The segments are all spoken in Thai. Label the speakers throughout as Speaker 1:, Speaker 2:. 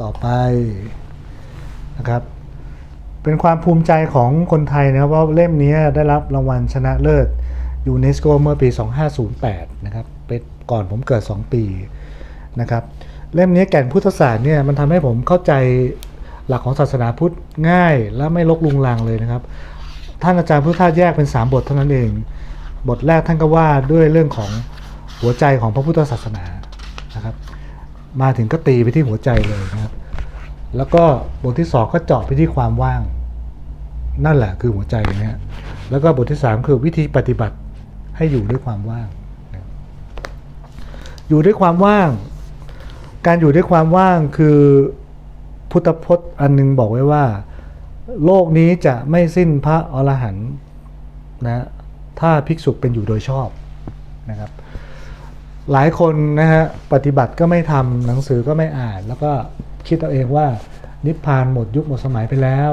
Speaker 1: ต่อไปนะครับ เป็นความภูมิใจของคนไทยนะครับว่าเล่มนี้ได้รับรางวัลชนะเลิศยูเนสโกเมื่อปี 2508 นะครับเป็นก่อนผมเกิด 2 ปีนะครับเล่มนี้แก่นพุทธศาสตร์เนี่ยมันทำให้ผมเข้าใจหลักของศาสนาพุทธง่ายและไม่ลกลุงลังเลยนะครับ ท่านอาจารย์พุทธทาสแยกเป็น 3 บทเท่านั้นเอง บทแรกท่านก็ว่าด้วยเรื่องของหัวใจของพระพุทธศาสนานะครับ มาถึงก็ตีไปที่หัวใจเลยนะครับ แล้วก็บทที่สองก็เจาะไปที่ความว่าง นั่นแหละคือหัวใจนะฮะแล้วก็บทที่สามคือวิธีปฏิบัติให้อยู่ด้วยความว่าง อยู่ด้วยความว่าง การอยู่ด้วยความว่างคือพุทธพจน์อันหนึงบอกไว้ว่า โลกนี้จะไม่สิ้นพระอรหันต์นะถ้าภิกษุเป็นอยู่โดยชอบนะครับ หลายคนนะฮะปฏิบัติก็ไม่ทำหนังสือก็ไม่อ่าน แล้วก็คิดเอาเองว่านิพพานหมดยุคหมดสมัยไปแล้ว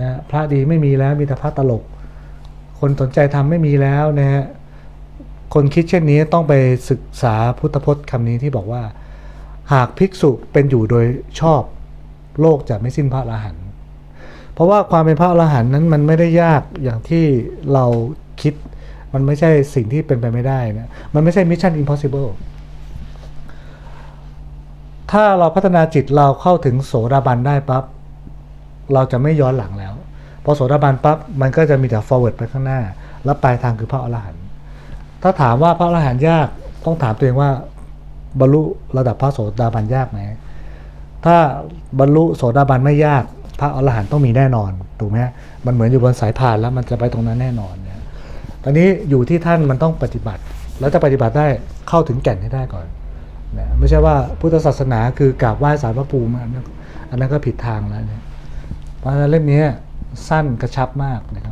Speaker 1: นะพระดีไม่มีแล้วมีแต่พระตลก คนสนใจทำไม่มีแล้วนะฮะคนคิดเช่นนี้ต้องไปศึกษาพุทธพจน์คำนี้ที่บอกว่า หากภิกษุเป็นอยู่โดยชอบโลกจะไม่สิ้นพระอรหันต์เพราะว่าความเป็นพระอรหันต์นั้นมันไม่ได้ยากอย่างที่เราคิด มันไม่ใช่สิ่งที่เป็นไปไม่ได้นะ มันไม่ใช่มิชชั่น impossible ถ้าเราพัฒนาจิตเราเข้าถึงโสดาบันได้ปั๊บเราจะไม่ย้อนหลังแล้วพอโสดาบันปั๊บมันก็จะมีแต่ forward ไปข้างหน้า แล้วปลายทางคือพระอรหันต์ถ้าถามว่าพระอรหันต์ยากต้องถามตัวเองว่าบรรลุระดับพระโสดาบันยากไหมถ้าบรรลุโสดาบันไม่ยาก พระอรหันต์ต้องมีแน่นอนถูกไหมมันเหมือนอยู่บนสายพานแล้วมันจะไปตรงนั้นแน่นอน ตอนนี้อยู่ที่ท่านมันต้องปฏิบัติ แล้วจะปฏิบัติได้เข้าถึงแก่นให้ได้ก่อนนะไม่ใช่ว่าพุทธศาสนาคือกราบไหว้สารพระภูมิอันนั้นก็ผิดทางแล้วเนี่ยเพราะฉะนั้นเล่มนี้สั้นกระชับมากนะครับ